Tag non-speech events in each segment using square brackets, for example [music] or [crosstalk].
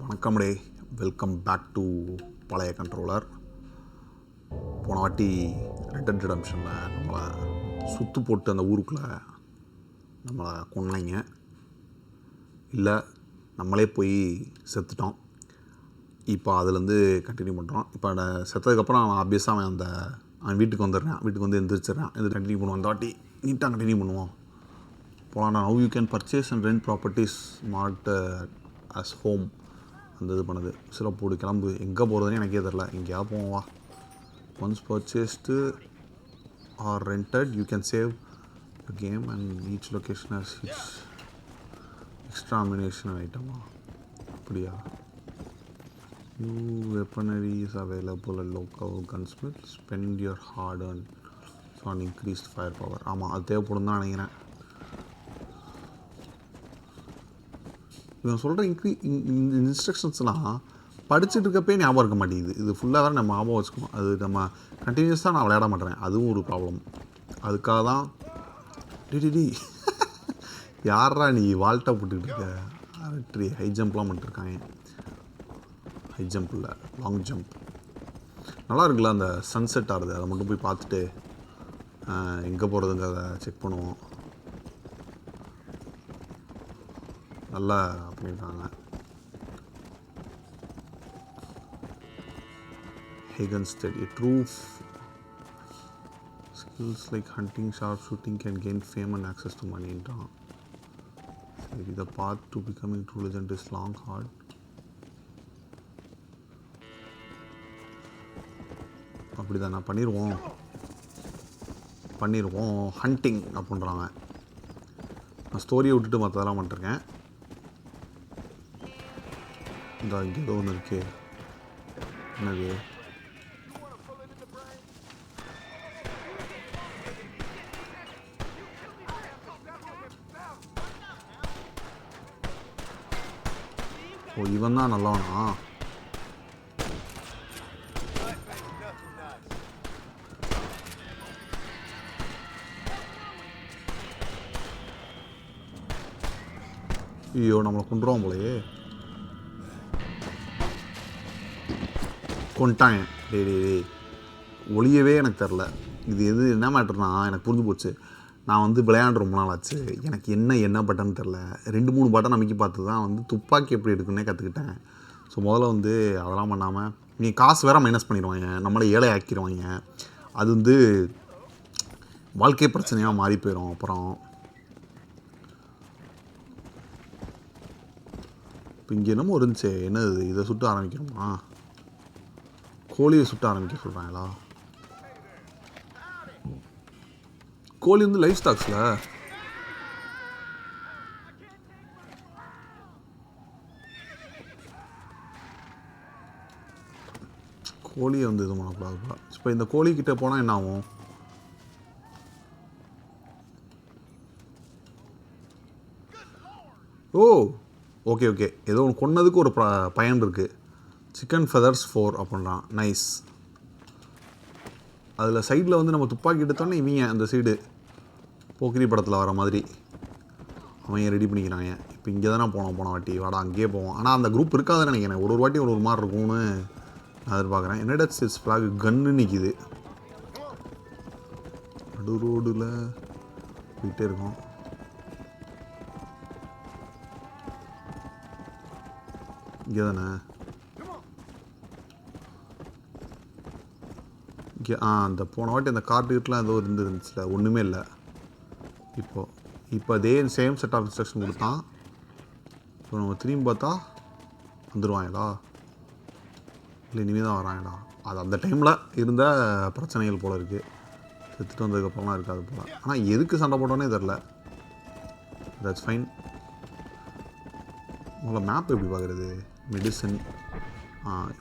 வணக்கம் டே welcome back to பழைய கண்ட்ரோலர் போன வாட்டி ரெட்டட் ரிடம்ஷனில் நம்மளை சுத்து போட்டு அந்த ஊருக்குள்ளே நம்மளை கொன்னாங்க. இல்லை நம்மளே போய் செத்துட்டோம். இப்போ அதுலேருந்து கண்டினியூ பண்ணுறோம் இப்போ அந்த செத்ததுக்கப்புறம் அவன் ஆப்வியஸாக அவன் அந்த அவன் வீட்டுக்கு வந்துடுறான். வீட்டுக்கு வந்து எந்திரிச்சிடுறான். இது கண்டினியூ பண்ணுவோம் அந்த வாட்டி நீட்டாக கண்டினியூ பண்ணுவோம். போகலாம் how you can purchase and rent properties mark as home அந்த இது பண்ணுது. சிறப்போடு கிளம்பு. எங்கே போகிறதுனே எனக்கே தெரில. எங்கேயா போவோம் வா. Once purchased or rented you can save game and each location as it's extra animation ஐட்டமா அப்படியா? New weaponries available at local gunsmith spend your hard and on increased fire power ஆமாம் அது தேவைப்படும் தான் நினைக்கிறேன். இவன் சொல்கிற இன்க்ரீ இந்த இன்ஸ்ட்ரக்ஷன்ஸ்லாம் படிச்சுட்டு இருக்கப்பே ஞாபகம் இருக்க மாட்டேங்குது. இது ஃபுல்லாக வேறு நம்ம ஞாபகம் வச்சுக்கணும். அது நம்ம கண்டினியூஸாக நான் விளையாட மாட்டேறேன். அதுவும் ஒரு ப்ராப்ளம் அதுக்காக தான் டிடிடி [laughs] யாரா நீ வால்ட்டை போட்டுக்கிட்டு இருக்க? அரட்ரி ஹை ஜம்ப்லாம் பண்ணிட்டுருக்காங்க ஹை ஜம்ப் இல்லை லாங் ஜம்ப் நல்லா இருக்குல்ல அந்த சன்செட் ஆடுது. அதை மட்டும் போய் பார்த்துட்டு எங்கே போகிறதுங்கிறத செக் பண்ணுவோம். நல்லா பண்ணியிருக்காங்க Hagen's study. Proof skills like hunting, sharpshooting can gain fame and access to money. சரி the path to becoming true legend is long hard அப்படிதான் நான் பண்ணிடுவோம் பண்ணிடுவோம் ஹண்டிங் அப்படின்றாங்க நான் ஸ்டோரியை விட்டுட்டு மற்றதெல்லாம் பண்ணிட்டுருக்கேன் இந்த இங்கே ஏதோ ஒன்று இருக்கே என்னது ஓ இவன் தான் நல்லவனா ஐயோ நம்மளை கொண்டுருவோம் போலயே கொண்டாங்க டேய் டே டேய். ஒளியவே எனக்கு தெரில. இது எது என்ன மேட்டர்னா எனக்கு புரிஞ்சு போச்சு. நான் வந்து விளையாண்டு ரொம்ப நாள் ஆச்சு. எனக்கு என்ன என்ன பட்டன் தெரில. ரெண்டு மூணு பட்டன் அமைக்கி பார்த்து தான் வந்து துப்பாக்கி எப்படி எடுக்குன்னே கற்றுக்கிட்டேன் ஸோ முதல்ல வந்து அதெல்லாம் பண்ணாமல் நீ காசு வேறு மைனஸ் பண்ணிடுவாங்க. நம்மளை ஏழை ஆக்கிடுவாங்க. அது வந்து வாழ்க்கை பிரச்சனையாக மாறி போயிடும் அப்புறம் இப்போ இங்கே என்னமோ இருந்துச்சு. என்னது இதை? சுட்டு ஆரம்பிக்கணுமா கோழியை சுட்ட ஆரம்பிக்க சொல்கிறாங்களா கோழி வந்து லைஃப் ஸ்டாக்ஸில் கோழியை வந்து இது பண்ணக்கூடாதுப்பா. இப்போ இந்த கோழிக்கிட்ட போனால் என்ன ஆகும்? ஓ ஓகே ஓகே ஏதோ ஒன்று கொன்னதுக்கு ஒரு ப- பயன் இருக்குது சிக்கன் ஃபெதர்ஸ் ஃபோர் அப்படின்றான் நைஸ் அதில் சைடில் வந்து நம்ம துப்பாக்கி எடுத்தோன்னே இவங்க அந்த சைடு போக்கிரி படத்தில் வர மாதிரி அவன் ரெடி பண்ணிக்கிறாங்க. இப்போ இங்கே தானே போனோம் போன வாட்டி. வாடா அங்கேயே போவோம். ஆனால் அந்த குரூப் இருக்காதுன்னு நினைக்கிறேன். ஒரு ஒரு வாட்டி ஒரு ஒரு மாதிரி இருக்கும்னு நான் எதிர்பார்க்குறேன். யுனைடெட் ஸ்டேட்ஸ் ஃப்ளாக் கன்னு நிற்கிது நடு ரோடில் போயிட்டே இருக்கோம். இங்கே தானே இங்கே ஆ அந்த போன வாட்டி அந்த கார்டு கிட்டலாம் ஏதோ இருந்துருந்துச்சுல ஒன்றுமே இல்லை. இப்போ இப்போ அதே சேம் செட் ஆஃப் இன்ஸ்ட்ரக்ஷன் கொடுத்தான். இப்போ நம்ம திரும்பி பார்த்தா வந்துடுவாங்களா இல்லை இனிமேல் தான் வராங்களா? அது அந்த டைமில் இருந்த பிரச்சனைகள் போல் இருக்குது செத்துட்டு வந்ததுக்கப்புறம்லாம் இருக்காது போல். ஆனால் எதுக்கு சண்டை போட்டோன்னே தெரில தட்ஸ் ஃபைன் முதல்ல மேப் எப்படி பார்க்குறது? மெடிசன்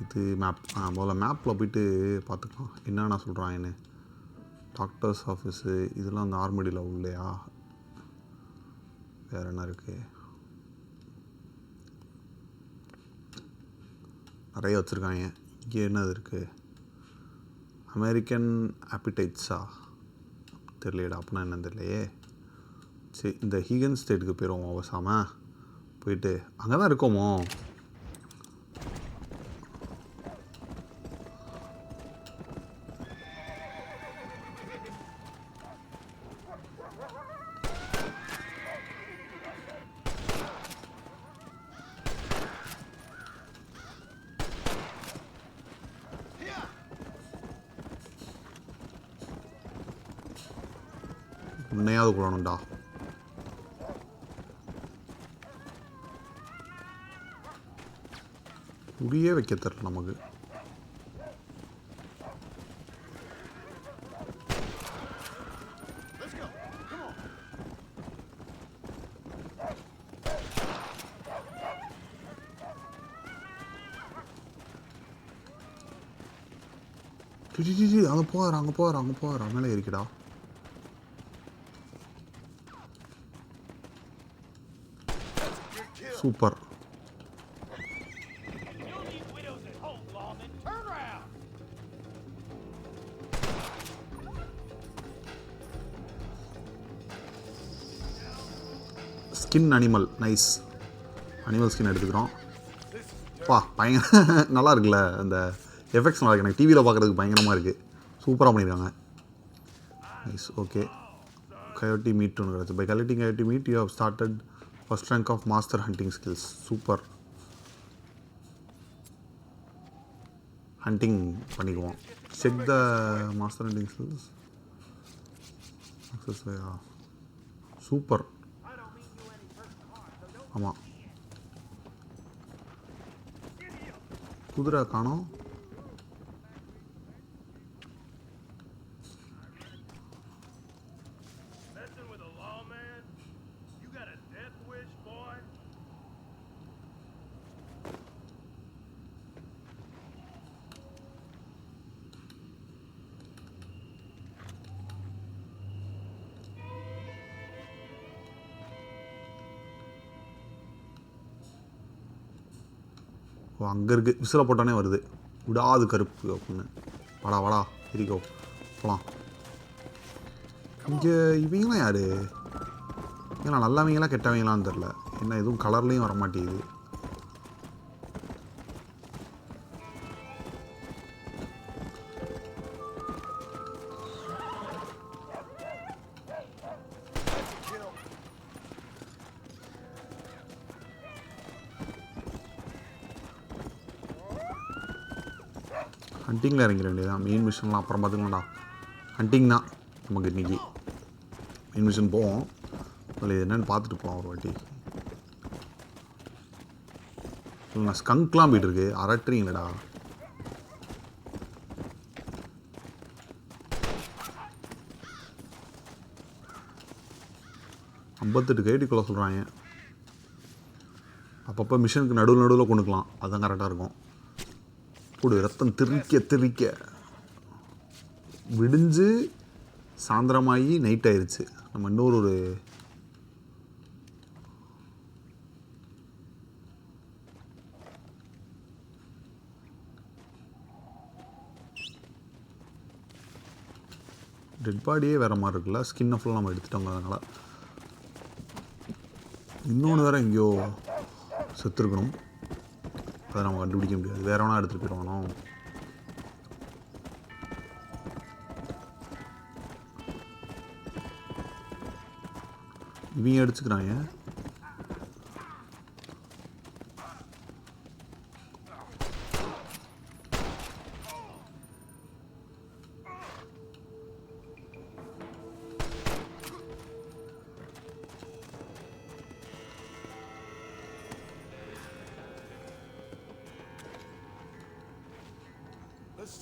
இது மேப் முதல்ல மேப்பில் போயிட்டு பார்த்துக்கலாம். என்னென்ன சொல்கிறாங்கன்னு டாக்டர்ஸ் ஆஃபீஸு இதெல்லாம் அந்த ஆர்மடியில் உள்ளையா? வேறு என்ன இருக்குது நிறைய வச்சுருக்காங்க. இங்கே என்னது இருக்குது அமெரிக்கன் ஆப்பிடைட்ஸா தெரியலையடா அப்படின்னா என்னன்னு தெரியலையே. சரி இந்த ஹீகன் ஸ்டேட்டுக்கு போயிடுவோம் அவசாமல் போயிட்டு அங்கே தான் இருக்கோமோ? முடியே வைக்க தெரில நமக்கு அங்கே போகிற அங்கே போகிற அங்கே போகிற மேலே இருக்கடா super. Skin animal nice animal skin எடுத்துக்கிறோம். வா பயங்கர நல்லா இருக்குல்ல அந்த எஃபெக்ட்ஸ் நல்லா இருக்கு எனக்கு டிவியில் பார்க்குறதுக்கு பயங்கரமாக இருக்குது சூப்பராக பண்ணியிருக்காங்க நைஸ் ஓகே கயோட்டி மீட் ஒன்று கிடச்சி. By collecting coyote meat you have started first rank of master hunting skills super hunting பண்ணிக்குவோம். Check the master hunting skills super ஆமாம் குதிரை காணோம். அங்கே இருக்குது விசில போட்டோன்னே வருது. விடாது கருப்பு. அப்படின்னு. வாடா வாடா. இருக்கோ போகலாம் இங்கே இவங்களாம் யார்? ஏன்னா நல்லவங்களா கெட்டவங்களான்னு தெரில என்ன எதுவும் கலர்லேயும் வர மாட்டேங்குது ஹண்டிங்கில் இறங்கிட வேண்டியதான் மெயின் மிஷன்லாம் அப்புறம் பார்த்துக்கலாம்டா ஹண்டிங் தான் நமக்கு இன்றைக்கி மெயின் மிஷன் போவோம். அதில் இது என்னென்னு பார்த்துட்டு போகலாம் ஒரு வாட்டி. இல்லைண்ணா நான் ஸ்கங்க்லாம் போயிட்டு இருக்கு. அரட்டுறீங்களடா. ஐம்பத்தெட்டு கைடிக்குள்ளே சொல்கிறாங்க அப்பப்போ மிஷனுக்கு நடுவில் நடுவில் கொண்டுக்கலாம். அதுதான் கரெக்டாக இருக்கும். போடு ரத்தம் திரிக்க திரிக்க. விடிஞ்சு சாயந்தரமாகி நைட் ஆயிடுச்சு நம்ம இன்னொரு ஒரு டெட் பாடியே வேறு மாதிரி இருக்குல்ல? ஸ்கின்னை ஃபுல்லாக நம்ம எடுத்துட்டோங்க அதனால் இன்னொன்று வேறு எங்கேயோ செத்துருக்கணும். அதை நம்ம கண்டுபிடிக்க முடியாது. வேற ஒன்றா எடுத்துகிட்டு போயிடுவானோ இவங்க அடிச்சுக்கிறாங்க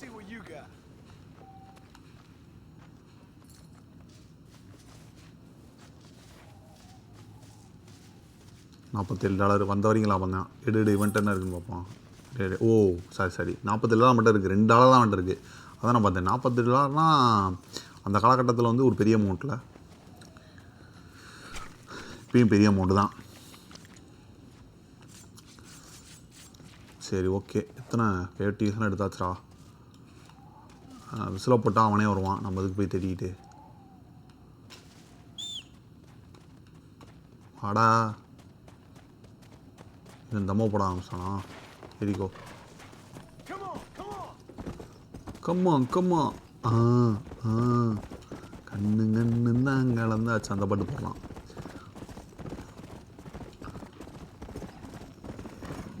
see what you got. நாற்பத்தேழு டாலர் வந்த வரீங்களா லாபம் எடு எடு இவன்ட்டு என்ன இருக்குன்னு பார்ப்போம். ஓ சாரி சாரி. நாற்பத்தேழு டாலர் மட்டும் இருக்குது ரெண்டு டாலர் தான் மட்டும் இருக்குது அதான் நான் பார்த்தேன். நாற்பத்தெட்டு டாலர்னா அந்த காலகட்டத்தில் வந்து ஒரு பெரிய அமௌண்ட்டில் இப்பயும் பெரிய அமௌண்ட்டு தான். சரி ஓகே எத்தனை? ஃபேவர்ட்டிஸ்லாம் எடுத்தாச்சுடா. விசில போட்டால் அவனே வருவான். நம்ம இதுக்கு போய் தேடிக்கிட்டு? வாடா. இவன் தம்மோ போட ஆரம்பிச்சானா? எரிக்கோ கம்மா கம்மா ஆ ஆ. கண்ணு கண்ணு தான் கலந்தாச்சு. அந்த பாட்டு போடலாம்.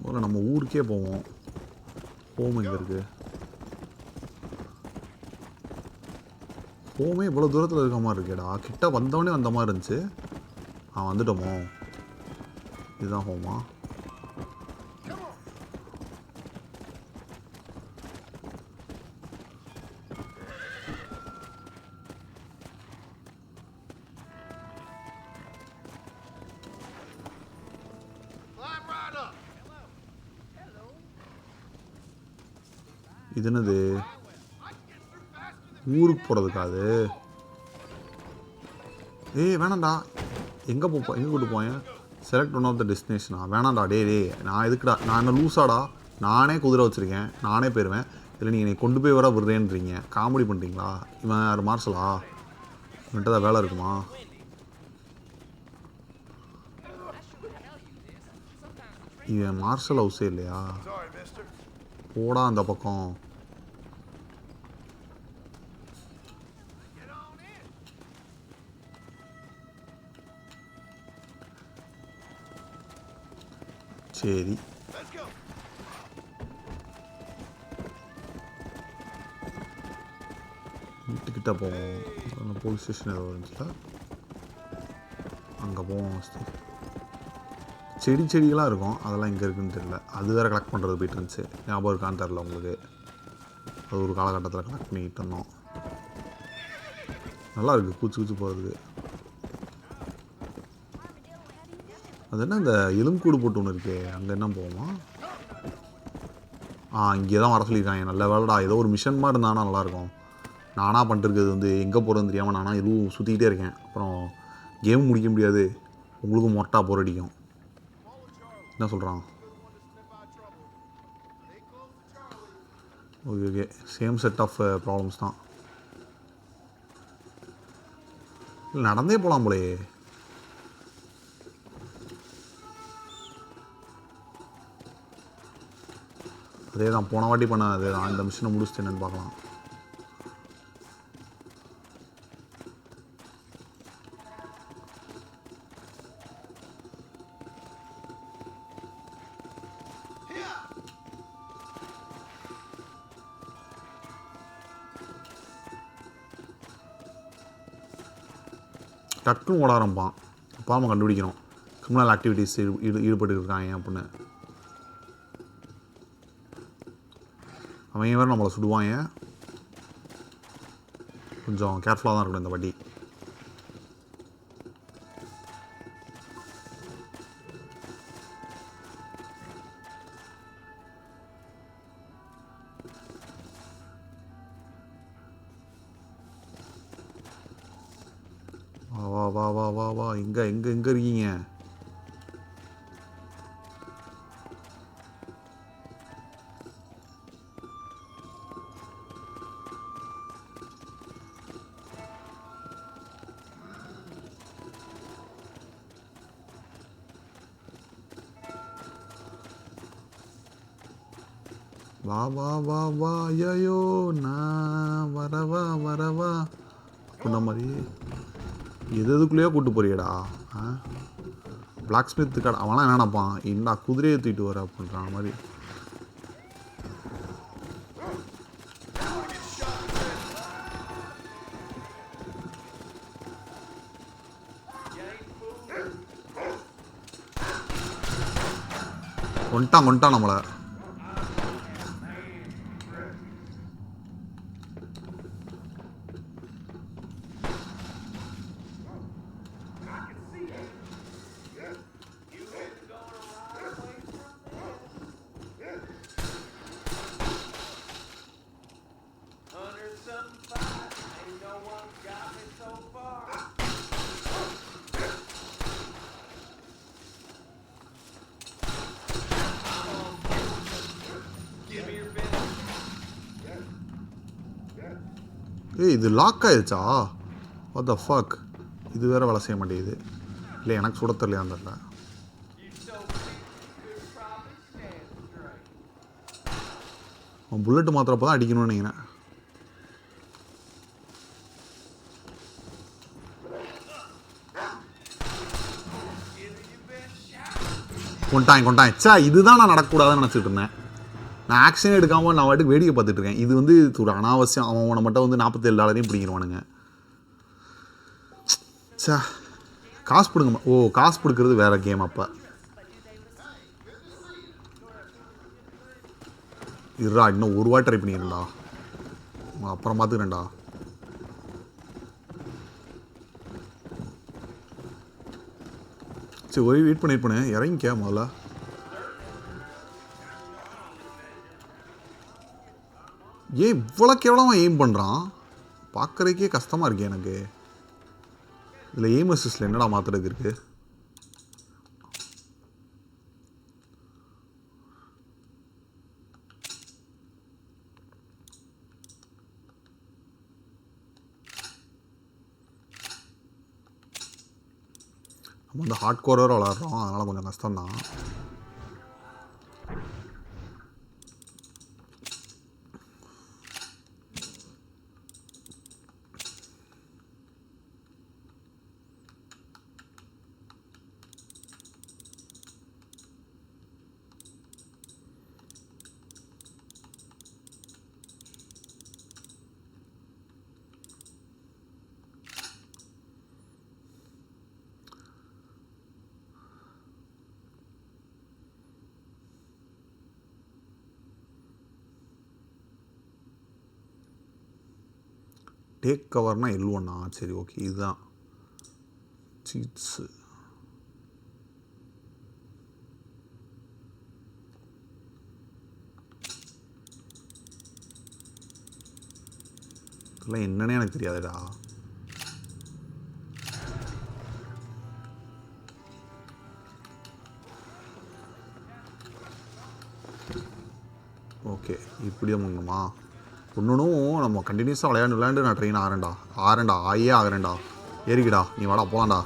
முதல்ல நம்ம ஊருக்கே போவோம். ஹோம் எங்கே இருக்குது ஹோமே இவ்வளோ தூரத்தில் இருக்க மாதிரி இருக்கேடா. கிட்ட வந்தவொடனே வந்த மாதிரி இருந்துச்சு. ஆ வந்துட்டோமோ? இதுதான் ஹோமா? இருக்காது அது ஏய் வேணாம்டா. எங்கே போப்போம் எங்கே கூட்டு போயேன்? செலக்ட் ஒன் ஆஃப் த டெஸ்டினேஷனா வேணாம்டா டே டே நான் எதுக்குடா நான் என்ன லூஸாடா நானே குதிரை வச்சுருக்கேன். நானே போயிடுவேன் இல்லை நீங்கள் என்னை கொண்டு போய் வர விடுறேன்றீங்க. காமெடி பண்ணுறீங்களா இவன் யார் மார்ஷலா? இவன்ட்டு தான் வேலை இருக்குமா? இவன் மார்ஷல் ஹவுஸே இல்லையா? போடா அந்த பக்கம். சரி. வீட்டுக்கிட்ட போவோம். போலீஸ் ஸ்டேஷன் ஏதோ இருந்துச்சுல அங்கே போவோம் செடி செடிகளாக இருக்கும். அதெல்லாம் எங்கே இருக்குன்னு தெரியல. அது வேறு கலெக்ட் பண்ணுறது போயிட்டு இருந்துச்சு. ஞாபகம் இருக்கான்னு தெரில உங்களுக்கு. அது ஒரு காலகட்டத்தில் கலெக்ட் பண்ணிக்கிட்டு இருந்தோம். நல்லா இருக்குது பூச்சி கூச்சு போகிறதுக்கு அது என்ன இந்த எலும்புக்கூடு போட்டு ஒன்று இருக்கே அங்கே என்ன போவோமா ஆ இங்கே தான் வர சொல்லியிருக்காங்க. நல்ல வேலைடா. ஏதோ ஒரு மிஷன் மாதிரி இருந்தானா நல்லாயிருக்கும். நானாக பண்ணிட்டுருக்கிறது வந்து எங்கே போகிறதுன்னு தெரியாமல் நானாக எதுவும் சுற்றிக்கிட்டே இருக்கேன். அப்புறம் கேம் முடிக்க முடியாது. உங்களுக்கும் மொட்டா போர் அடிக்கும். என்ன சொல்கிறான் okay okay same set of problems தான். இல்லை நடந்தே போகலாம் போலே அதே தான் போன வாட்டி பண்ண அதே தான் இந்த மிஷினை முடிச்சுட்டு என்னென்னு பார்க்கலாம். டக்குன்னு ஓட ஆரம்பிப்பான். அப்போ நம்ம கண்டுபிடிக்கணும். கிரிமினல் ஆக்டிவிட்டீஸ் ஈடு ஈடுபட்டு இருக்காங்க அப்படின்னு. அவன் வேறு நம்மளை சுடுவாங்க கொஞ்சம் கேர்ஃபுல்லாக தான் இருக்கணும் இந்த வண்டி வா வா வா வா ஐயோ நான் வரவா வரவா அப்படின்ன மாதிரி. எது எதுக்குள்ளேயோ கூட்டு போறியடா. ஆ? பிளாக் ஸ்மித் கடை. அவன்லாம் என்ன நினைப்பான்? என்னடா குதிரையை தூக்கிட்டு வர அப்படின்ற மாதிரி. கொண்டான் கொண்டான் நம்மளை. ஏய் இது லாக் ஆயிடுச்சா வாட் த ஃபக் இது வேறு வேலை செய்ய மாட்டேங்குது. இல்லை எனக்கு சுட தெரியலையான்னு அந்த புல்லட்டு மாத்திரப்போ தான் அடிக்கணும்னு நினைக்கிறேன். கொண்டாய் கொண்டாய். சா இதுதான் நான் நடக்கக்கூடாதுன்னு நினச்சிட்டு இருந்தேன். நான் ஆக்ஷனே எடுக்காமல் நான் வாட்டுக்கு வேடிக்கை பார்த்துட்டு இருக்கேன். இது வந்து ஒரு அனாவசியம். அவன் அவனை மட்டும் வந்து நாற்பத்தேழு டாலரையும் பிடிக்கிறவானுங்க சா காசு பிடுங்க. ஓ காசு பிடுக்கிறது வேற கேம் அப்போ. இருடா இன்னும் ஒரு வாட்டி ட்ரை பண்ணிடுறேன்டா அப்புறம் பார்த்துக்கிறேன்டா சரி ஒரே வெயிட் பண்ணிட்டு பண்ணேன் இறங்கிக்க முதல்ல. ஏன் இவ்வளோ கேவலமாக எய்ம் பண்ணுறான் பார்க்குறதுக்கே கஷ்டமாக இருக்கு எனக்கு. இதில் எய்ம் அசிஸ்டில் என்னடா மாற்றுறதுக்கு இருக்குது நம்ம வந்து ஹார்ட் கோரோட விளாட்றோம் அதனால் கொஞ்சம் கஷ்டம்தான் டேக் கவர்னால் எல் ஒன்னா சரி ஓகே இதுதான். சீட்ஸு இதெல்லாம் என்னன்னே எனக்கு தெரியாதுடா. ஓகே இப்படியே தான் பண்ணணுமா ஒன்றுனும் நம்ம கண்டினியூஸாக விளையாண்டு விளையாண்டு நான் ட்ரெயின் ஆகிறேன்டா ஆறேன்டா. ஆயே ஆகிறேன்டா. ஏறிக்கிடா. நீ வாடா போகலாம்டா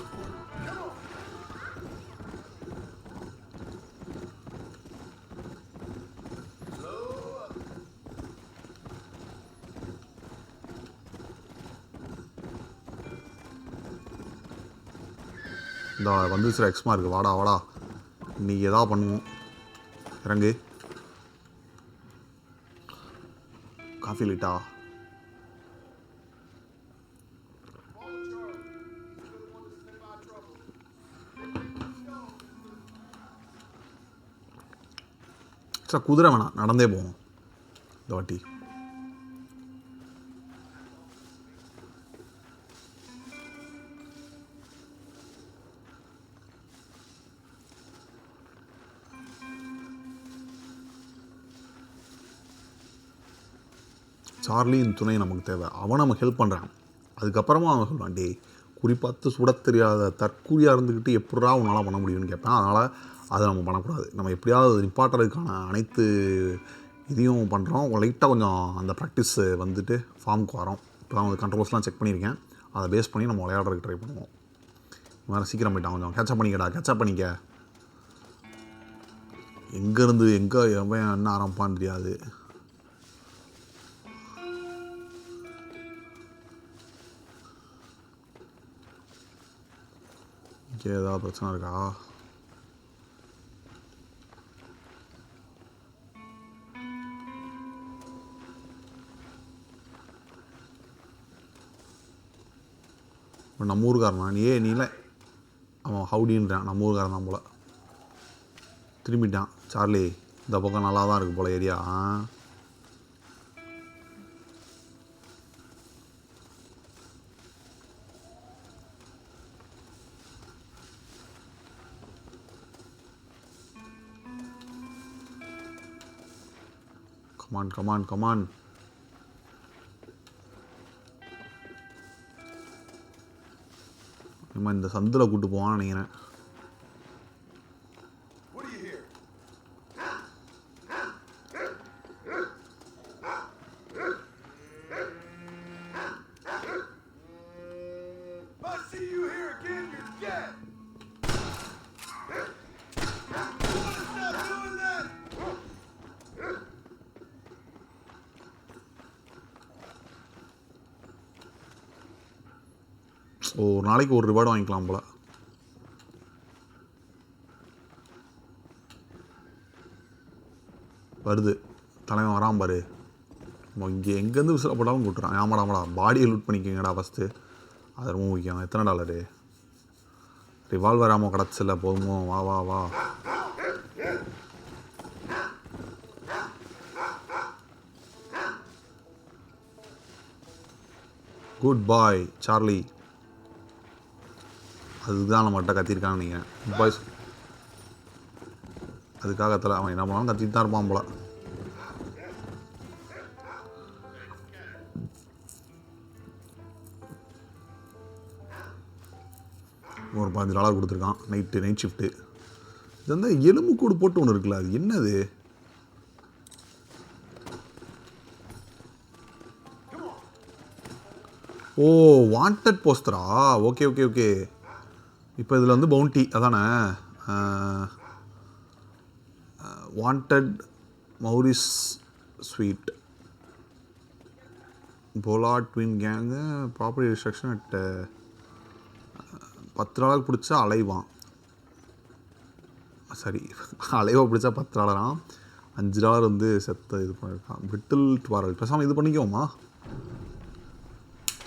இந்த வந்துச்சுடா எக்ஸ்மா இருக்குது வாடா வாடா. நீ எதா பண்ணுவோம். இறங்கு. காஃபி லிட்டா சார் குதிரை வேணாம் நடந்தே போவோம் சார்லியின் துணை நமக்கு தேவை. அவன் நமக்கு ஹெல்ப் பண்ணுறான் அதுக்கப்புறமா அவன் சொல்லுவான் டேய் குறிப்பாத்து சுட தெரியாத தற்கூலியாக இருந்துக்கிட்டு எப்படா உன்னால் பண்ண முடியும்னு கேட்பேன். அதனால் அதை நம்ம பண்ணக்கூடாது. நம்ம எப்படியாவது நிப்பாட்டுறதுக்கான அனைத்து இதையும் பண்ணுறோம் லைட்டாக கொஞ்சம் அந்த ப்ராக்டிஸ் வந்துட்டு ஃபார்முக்கு வரோம். இப்போ தான் வந்து கண்ட்ரோல்ஸ்லாம் செக் பண்ணியிருக்கேன். அதை பேஸ் பண்ணி நம்ம விளையாடுறதுக்கு ட்ரை பண்ணுவோம். வேறு சீக்கிரம் போயிட்டான் கொஞ்சம். கேட்சப் பண்ணிக்கடா கேட்சப் பண்ணிக்க. எங்கேருந்து எங்கே எவன் என்ன ஆரம்பிப்பான்னு தெரியாது. இங்கே ஏதாவது பிரச்சனை இருக்கா? இப்போ நம்ம ஊருக்காரனா? நீ ஏ நீல அவன் ஹவுடின்றான். நம்ம ஊருக்காரன் தான் போல். திரும்பிட்டான். சார்லி இந்த பக்கம் நல்லா தான் இருக்குது போல ஏரியா. ஆ come on come on come on இந்த சந்தில் கூட்டு போவான்னு நினைக்கிறேன். ஓ ஒரு நாளைக்கு ஒரு ரிவார்டு வாங்கிக்கலாம் போல். வருது. தலைவன் வரான் பாரு. நம்ம இங்கே எங்கேருந்து விசில போட்டாலும் கூட்டுறான். ஆமாடா ஆமாடா பாடியை லூட் பண்ணிக்கோங்கடா ஃபஸ்ட்டு அது ரொம்ப முக்கியம். எத்தனை டாலரு ரிவால்வர் ஆமாம் கிடச்சில்ல போதுமோ? வா வா வா. குட் பாய் சார்லி அதுதான் நம்மகிட்ட கத்திருக்கான்னு நீங்கள் பாய்ஸ் அதுக்காக கத்தல அவன் என்ன பண்ணாலும் கத்திட்டு தான் இருப்பான் போல. ஒரு பதினஞ்சு டாலர் கொடுத்துருக்கான். நைட்டு நைட் ஷிஃப்ட்டு இது வந்து எலும்பு கூடு போட்டு ஒன்று இருக்குல்ல அது என்னது? ஓ வாண்டட் போஸ்டரா ஓகே ஓகே ஓகே இப்போ இதில் வந்து பவுண்டி அதானே? வாண்டட் மௌரிஸ் ஸ்வீட் போலா twin gang property restriction at பத்து டாலர் பிடிச்சா அலைவான் சரி அலைவா பிடிச்சா பத்து டாலராம் அஞ்சு டாலர் வந்து செத்த இது பண்ணியிருக்கான். பிட்டில் டுவாரல் பேசாமல் இது பண்ணிக்கோமா?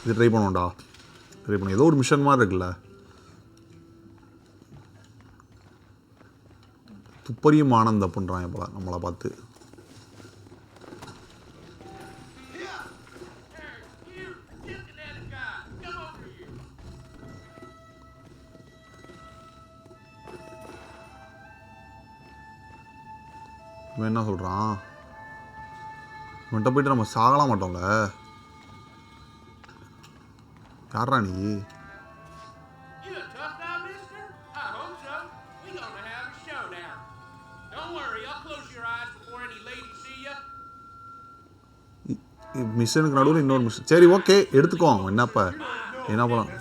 இது ட்ரை பண்ணுவோம்டா. ட்ரை பண்ண. ஏதோ ஒரு மிஷன் மாதிரி இருக்குல்ல. துப்பறியும் ஆனந்த பண்ணுறான் போல நம்மளை பார்த்து. இவன் என்ன சொல்கிறான் இவன்கிட்ட போயிட்டு நம்ம சாகலாம் மாட்டோம்ல. யாரா நீ? மிஷனுக்கு நடுவில் இன்னொரு மிஷன் சரி ஓகே எடுத்துக்கோ. என்னப்பா? என்ன பண்ணலாம்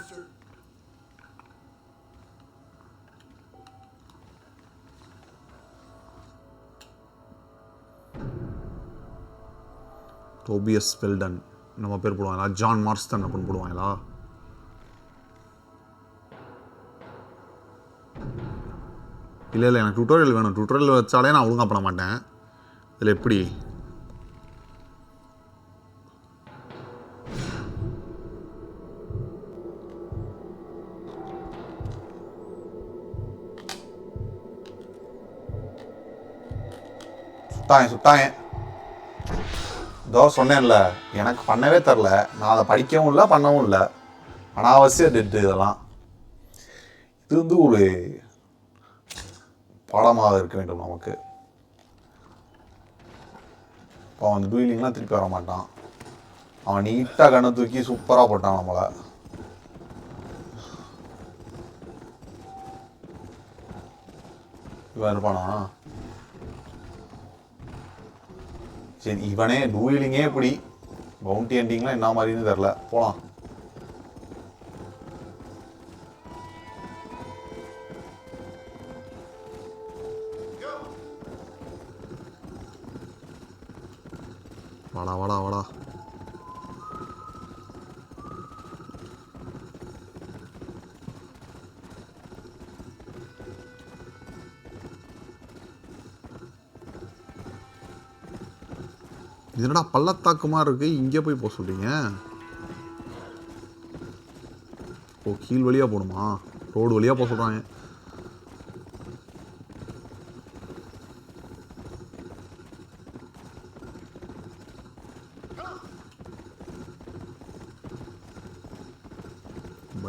டோபியஸ் வெல்டன் நம்ம பேர் போடுவாங்களா? ஜான் மார்ஸ்டன் அப்படின்னு போடுவாங்களா? இல்லை இல்லை எனக்கு டுட்டோரியல் வேணும். டுட்டோரியல் வச்சாலே நான் ஒழுங்காக பண்ண மாட்டேன். இதில் எப்படி? சுத்தாயன் சுத்தாயன் இதோ சொன்னேன்ல எனக்கு பண்ணவே தெரில. நான் அதை படிக்கவும் இல்லை பண்ணவும் இல்லை. அனாவசிய டெட்டு இதெல்லாம். இது வந்து ஒரு பாடமாக இருக்க வேண்டும் நமக்கு. இப்போ அவன் டூயிலிங்லாம் திருப்பி வர மாட்டான். அவன் நீட்டாக கண்ணை தூக்கி சூப்பராக போட்டான் நம்மளை. இவன் இருப்பானா சரி இவனே டூயிலிங்கே இப்படி பவுண்டி எண்டிங்லாம் என்ன மாதிரின்னு தெரில போகலாம் வாடா வாடா வாடா. இது என்னடா பள்ளத்தாக்குமா இருக்குது இங்கே போய் போக சொல்கிறீங்க ஓ கீழ் வழியாக போகணுமா? ரோடு வழியாக போக சொல்கிறாங்க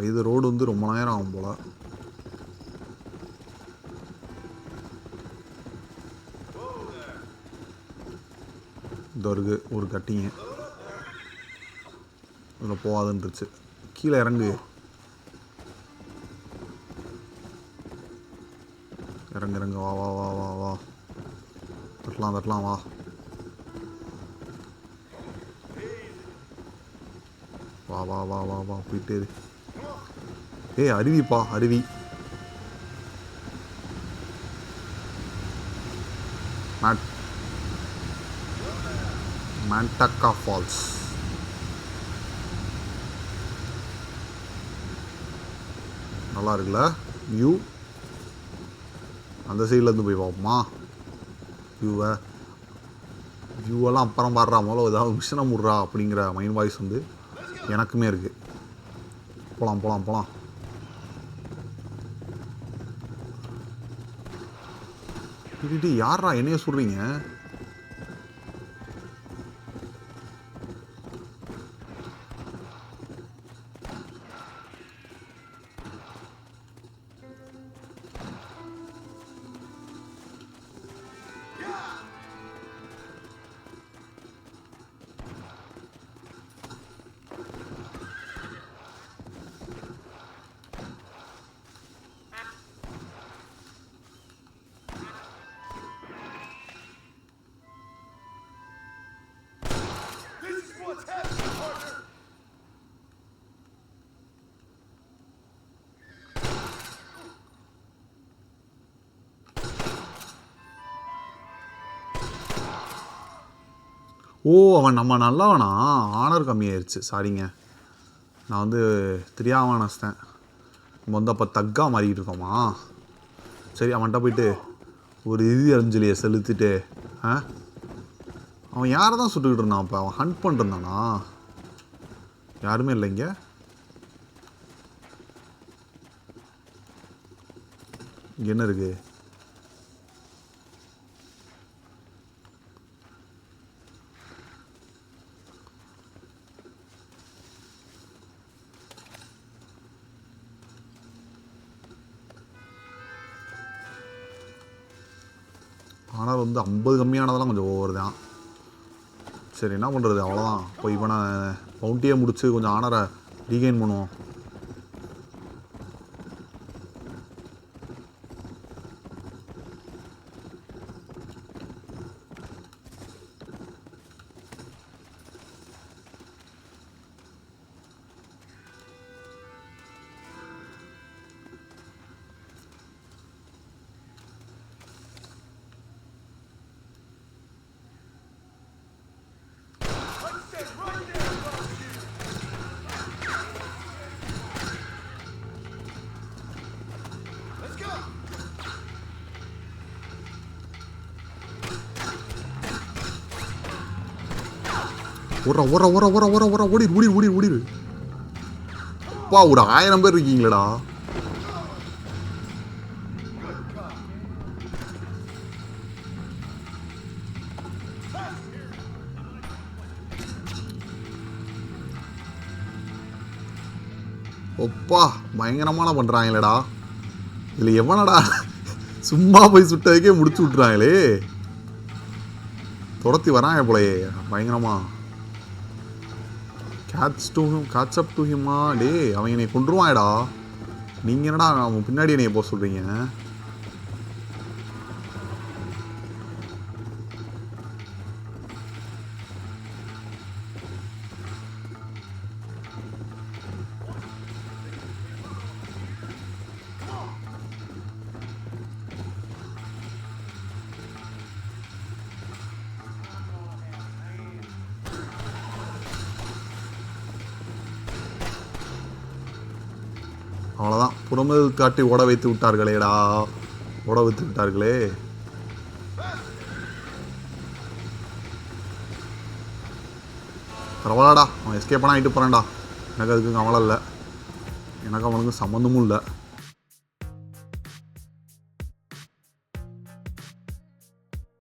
இது ரோடு வந்து ரொம்ப நேரம் ஆகும் போல இந்த இருக்கு ஒரு கட்டிங்க வந்துருச்சு. கீழே இறங்கு. இறங்கு இறங்கு. வா வா வா வா வா. தட்டலாம் தட்டலாம் வா. வா வா வா வா வா. போயிட்டே ஏய் அருவிப்பா அருவி. மேட் மேண்டக்கா ஃபால்ஸ் நல்லா இருக்குல்ல வியூ அந்த சைட்லேருந்து போய் பார்ப்போமா? வியூவை வியூவெல்லாம் அப்புறம் பாடுறா முதல்ல. ஏதாவது மிஷனை முடுறா அப்படிங்கிற மைண்ட் வாய்ஸ் வந்து எனக்குமே இருக்குது போகலாம் போகலாம் போகலாம் இது யாரா என்னைய சொல்கிறீங்க ஓ அவன் நம்ம நல்லவனா? ஆனர் கம்மியாயிருச்சு. சாரிங்க நான் வந்து தெரியாம நினச்சிட்டேன் நம்ம வந்து அப்போ தக்காக மாறிக்கிட்டு இருக்கோமா? சரி அவன்கிட்ட போயிட்டு ஒரு இறுதி அஞ்சலியை செலுத்திட்டு ஆ? அவன் யாரை தான் சுட்டுக்கிட்டு இருந்தான் அப்போ? அவன் ஹண்ட் பண்ணிருந்தானா யாருமே இல்லைங்க இங்கே? என்ன இருக்குது ஆனால் வந்து ஐம்பது கம்மியானதெல்லாம் கொஞ்சம் ஓவர் தான். சரி என்ன பண்ணுறது அவ்வளோதான் இப்போ நான் பவுண்டியே முடித்து கொஞ்சம் ஆனரை ரீகெயின் பண்ணுவோம். ஓடுற ஓடுற ஓடுற ஓடுற ஓடுற ஓடுற ஓடிடு ஓடிடு ஓடிடு ஓடிடு அப்பா ஒரு ஆயிரம் பேர் இருக்கீங்களடா. ஒப்பா பயங்கரமான பண்ணுறாங்களேடா இதில் எவனடா சும்மா போய் சுட்டதுக்கே முடிச்சு விட்றாங்களே துரத்தி வராங்க போலயே பயங்கரமா. Catch to him catch up to ஹிம்மா டே அவன் என்னை கொண்டுருவான்டா நீங்கள் என்னடா அவன் பின்னாடி என்னைய போக சொல்கிறீங்க காட்டி ஓட வைத்து விட்டார்களேடா. ஓட வைத்து விட்டார்களே. பரவாயில்லடா அவன் எஸ்கேப் பண்ண ஆகிட்டு போகிறான்டா எனக்கு அதுக்கு கவலை இல்லை. எனக்கு அவனுக்கு சம்மந்தமும் இல்லை.